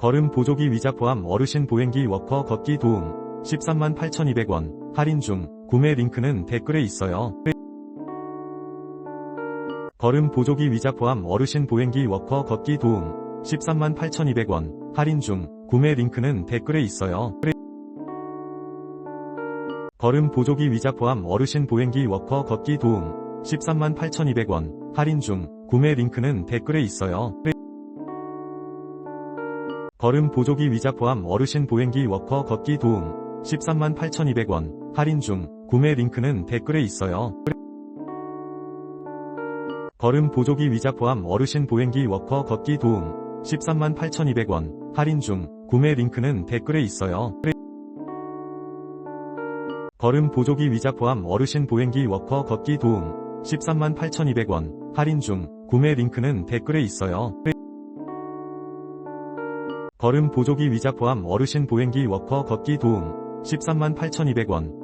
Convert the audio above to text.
걸음 보조기 위자 포함 어르신 보행기 워커 걷기 도움. 13만 8,200원. 할인 중. 구매 링크는 댓글에 있어요. 걸음 보조기 위자 포함 어르신 보행기 워커 걷기 도움. 13만 8,200원. 할인 중. 구매 링크는 댓글에 있어요. 걸음 보조기 위자 포함 어르신 보행기 워커 걷기 도움. 13만 8,200원. 할인 중. 구매 링크는 댓글에 있어요. 걸음 보조기 위자 포함 어르신 보행기 워커 걷기 도움 13만 8,200원 할인 중 구매 링크는 댓글에 있어요. 걸음 보조기 위자 포함 어르신 보행기 워커 걷기 도움 13만 8,200원 할인 중 구매 링크는 댓글에 있어요. 걸음 보조기 위자 포함 어르신 보행기 워커 걷기 도움 13만 8,200원 할인 중 구매 링크는 댓글에 있어요. 걸음 보조기 위자 포함 어르신 보행기 워커 걷기 도움. 13만 8,200원